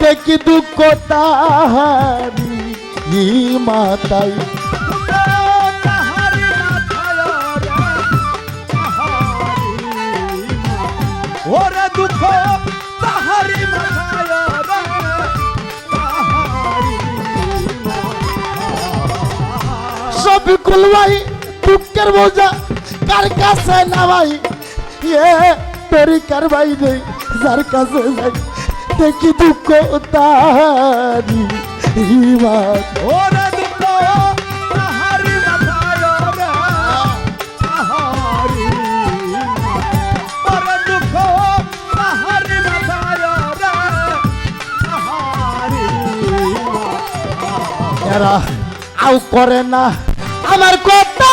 দেখি দুঃখ তাহারি ই মাতাই ওরে দুঃখ তাহারি মাথায় রে তাহারি সবিকুল ভাই দুঃখের বোঝা কার কাছে না ভাই এ তরিকার ভাই নেই যার কাছে যাই দেখি দুঃখ তাহারি ই দুঃখ তাহারি মাথায় রে তাহারি ওরে দুঃখ তাহারি মাথায় রে তাহারি এরা আউ করে না। আমার কথা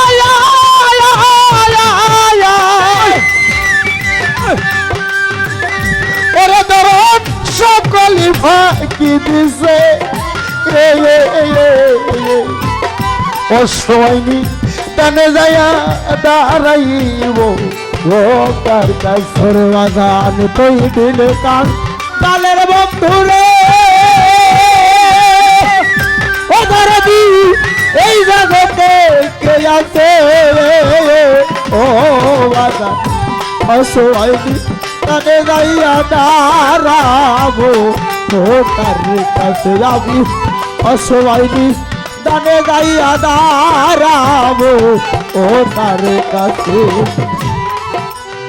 এ, এ। অসময়নি টানে যায়া দাঁড়াইব। কার কাছে বাজান তুই দিলে কান তালের বন্ধুরে। ও ধরবি এই জগতে কে আছে? ও বাজান অসময়নি টানে যাইয়া দাঁড়াবো। ও কার কাছে দানে গাইয়া দাঁড়াবো ও তার কাছে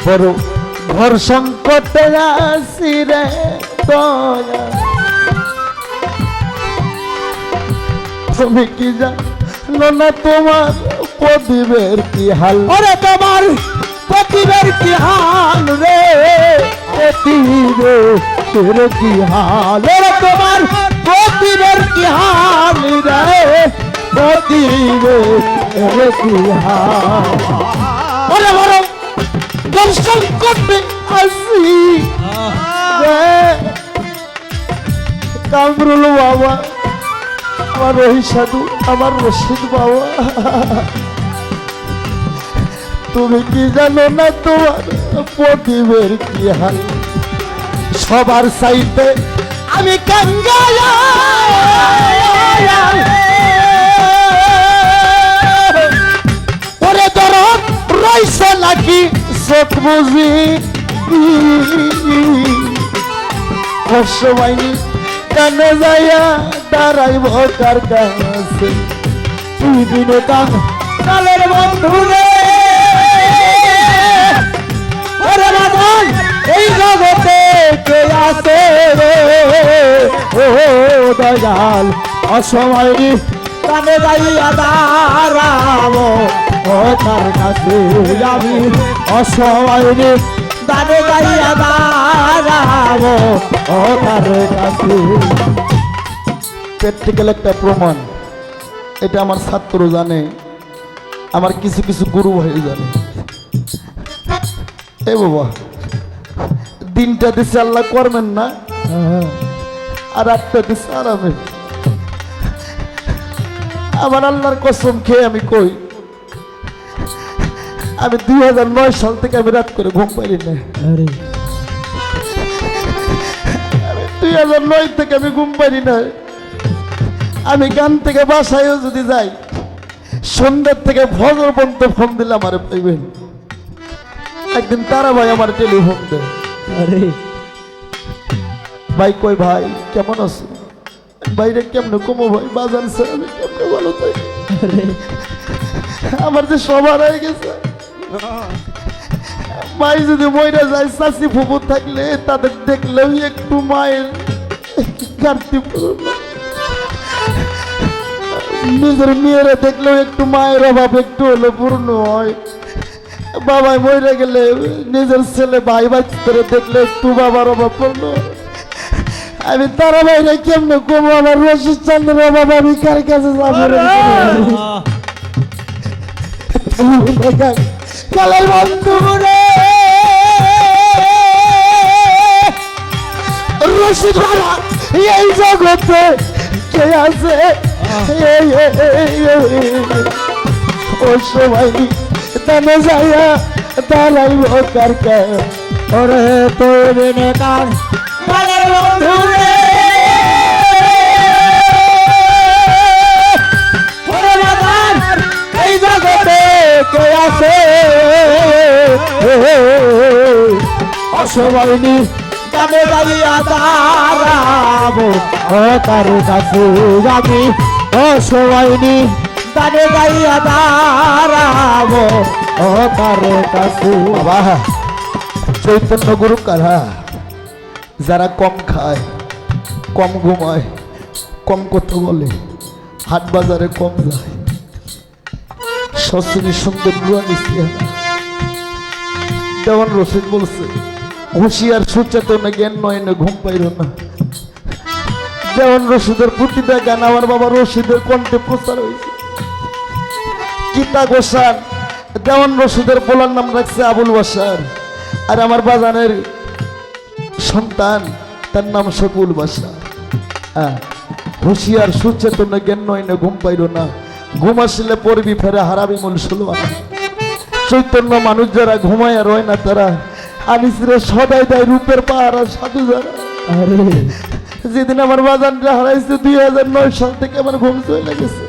বড় ঘর সংকটে আসি রে দয়া। তুমি কি জানো না তোমার প্রদীপের কি হাল? ওরে তোমার প্রদীপের কি হাল রে? প্রদীপের কি হাল তোমার প্রদীপের কি হাল রে প্রদীপের কি হাল ওরে বড় দর্শন করতে আসি। কামরুল বাবা, আমার রহি আমার রশিদ বাবা। তুমি কি জানো না তোমার প্রদীপের কি হাল? সবার সাইতে আমি রইছে নাকি বুঝি? কানে যাইয়া দাঁড়াইব কার কাছে? তুই কালের বন্ধু ওরে রে? দয়াল অসময়নি কানে যাইয়া দাঁড়াবো। ও তার কাছে আমি অসময়নি দানে গাইয়া দাঁড়াবো। ও তার কাছে। প্র্যাকটিক্যাল একটা প্রমাণ। এটা আমার ছাত্র জানে, আমার কিছু কিছু গুরু ভাই জানে। এ বাবা দিনটা দিছে আল্লাহ করবেন না আর একটা দিছে আরামে। আমার আল্লাহর কসম খেয়ে আমি কই আমি দুই হাজার নয় সাল থেকে আমি রাত করে ঘুম পাইনি না। আমি দুই হাজার নয় থেকে আমি ঘুম পাইনি না। আমি গান থেকে বাসায়ও যদি যাই সন্ধ্যার থেকে ভজর পর্যন্ত ফোন দিলে আমার পাইবেন। একদিন তারা ভাই আমার টেলিফোন দেয়। আরে। ভাই কই ভাই কেমন আছো? বাইরে কেমনে কমো ভাই? বাজার স্যার আমি কেমনে ভালো থাকি? আমার যে সবার হয়ে গেছে। মাই যদি মইরা যায় চাষি ফুপু থাকলে তাদের দেখলেও একটু মায়ের ঘাটতি পূরণ নিজের মেয়েরা দেখলেও একটু মায়ের অভাব একটু হলে পূর্ণ হয়। বাবাই মরে গেলে নিজের ছেলে ভাই বাচ্চাদের দেখলে একটু বাবার অভাব হয়। আমি তারা বাইরে কেমনে কমো আমার রশিদ চন্দ্রের অভাব আমি কার কাছে যাব বন্ধু রে রশিদ বাবা এই জগতে কে আছে? ও সবাই তনে যাইয়া দালাইব কারকে ওরে তোর নেতার মালের বন্ধু রে। ওরে মাদার এই জগতে কে আছে? অসময়নি তনে যাইয়া দাঁড়াবো, ও তার কাছে যাবি। অসময়নি গানে গাইয়া দাঁড়াবো ও তার কাছে বাবা, চৈতন্য গুরু কারা? যারা কম খায়, কম ঘুমায়, কম কথা বলে, হাট বাজারে কম যায়। সস্তিনী সুন্দর নুরানি। দেওয়ান রশিদ বলছে, হুঁশিয়ার সুচেতন জ্ঞান নয় না ঘুম পাইল না। দেওয়ান রশিদের প্রতিটা গান, আমার বাবা রশিদের কণ্ঠে প্রচার হয়েছে। গীতা গোসান দেওয়ান রশিদের বলার নাম রাখছে আবুল বাসার আর আমার বাজানের সন্তান, তার নাম শকুল বাসা হ্যাঁ হুঁশিয়ার, সুচেতন, জ্ঞান নয় না, ঘুম পাইল না। ঘুম আসলে পড়বি ফেরে হারাবি মূল ষোলো চৈতন্য মানুষ যারা ঘুমায় রয় না তারা, আনিসরে সদাই দেয় রূপের পাহারা সাধু যারা। যেদিন আমার বাজানটা হারাইছে, দুই হাজার নয় সাল থেকে আমার ঘুম চলে গেছে।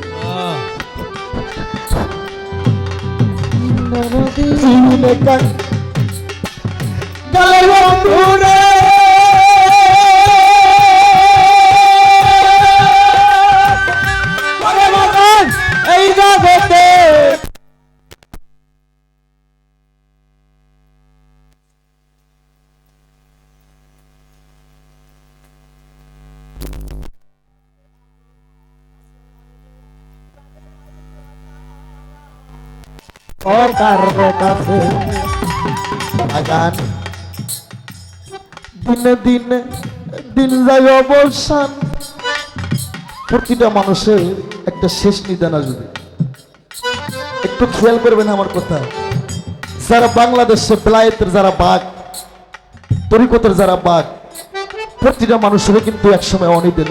জীবনে কান- গালে বন্ধুরে ও কার কাছে? দিনে দিনে দিন যায় অবসান। প্রতিটা মানুষের একটা শেষ নিদান আসবে। একটু খেয়াল করবেন আমার কথা। যারা বাংলাদেশে বেলায়েতের যারা বাঘ তরিকতের যারা বাঘ প্রতিটা মানুষের কিন্তু একসময় অনিদেন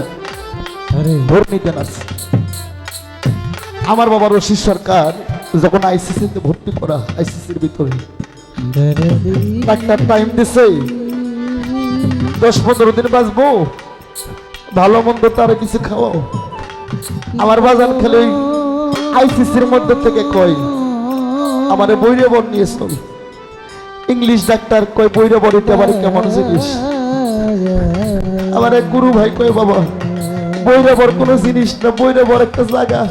ভোর নিদেন আছে আমার বাবা রশি সরকার যখন আইসিসিতে ভর্তি করা আইসিসির ভিতরে। ডাক্তার টাইম দিছে। দশ পনেরো দিন বাঁচবো। ভালো মন্দ তার কিছু খাওয়াও। আমার বাজার খেলে আইসিসির মধ্যে থেকে কয়, আমার বৈরে বর নিয়ে চল। ইংলিশ ডাক্তার কয় বৈরে বর এটা আবার কেমন জিনিস? আমার এক গুরু ভাই কয়, বাবা বৈরে বর কোনো জিনিস না বৈরে বর একটা জায়গা।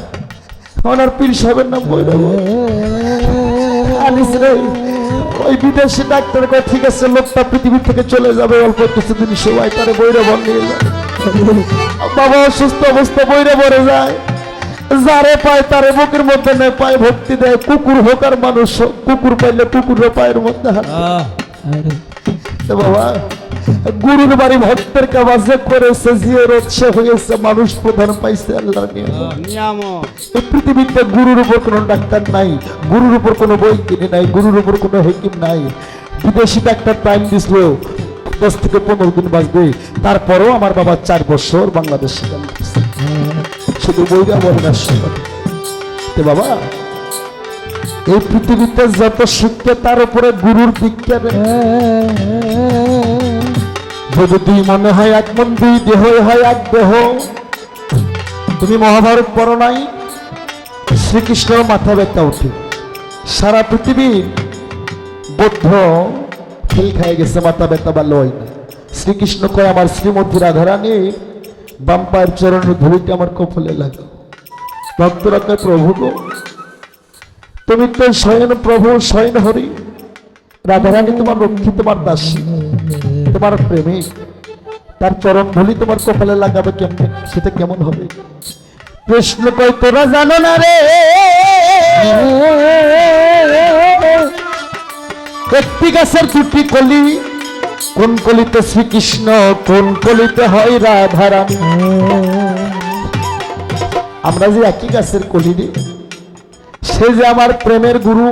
ওনার পীর সাহেবের নাম বৈরে বর আনিস রে ওই বিদেশি ডাক্তার কয় ঠিক আছে লোকটা পৃথিবী থেকে চলে যাবে অল্প কিছুদিন সবাই তারে বৈরে বর নিয়ে যায় বাবা অসুস্থ অবস্থা বইরে পড়ে যায়। যারে পায় তারে বুকের মধ্যে নেয় পায় ভক্তি দেয়। কুকুর হোক আর মানুষ হোক কুকুর পাইলে কুকুরের পায়ের মধ্যে হাত বাবা গুরুর বাড়ি ভক্তের কাবাজে করেছে জিয়ের উৎসে হয়েছে মানুষ প্রধান পাইছে আল্লাহ নিয়ে এই পৃথিবীতে গুরুর উপর কোনো ডাক্তার নাই গুরুর উপর কোনো বই কিনে নাই গুরুর উপর কোনো হেকিম নাই। বিদেশি ডাক্তার টাইম দিছিল দশ থেকে পনেরো দিন বাঁচবে। তারপরেও আমার বাবা চার বছর বাংলাদেশে গেল। শুধু বইরা বলে না বাবা এই পৃথিবীতে যত শিক্ষা তার উপরে গুরুর দীক্ষা রে। যদি মনে হয় এক মন দুই দেহ হয় এক দেহ, তুমি মহাভারত পড়ো নাই? শ্রীকৃষ্ণর মাথা ব্যথা উঠে। সারা পৃথিবী বৌদ্ধ ফেল খাই গেছে, মাথা ব্যথা বা লয় না শ্রীকৃষ্ণ কয়, আমার শ্রীমতী রাধারানী বাম্পার চরণের ধুলিটা আমার কপালে লাগাও ভক্তরা কয়, প্রভু গো, তুমি তো স্বয়ং প্রভু, স্বয়ং হরি। রাধারানী তোমার রক্ষী, তোমার দাসী। তোমার প্রেমিক তার চরণ ধুলি তোমার কপালে লাগাবে কেমন? সেটা কেমন হবে? কৃষ্ণ কয় তোরা জানো না রে? একটি গাছের দুটি কলি কোন কলিতে শ্রীকৃষ্ণ কোন কলিতে হয় রাধারানী? আমরা যে একই গাছের কলি রে সে যে আমার প্রেমের গুরু।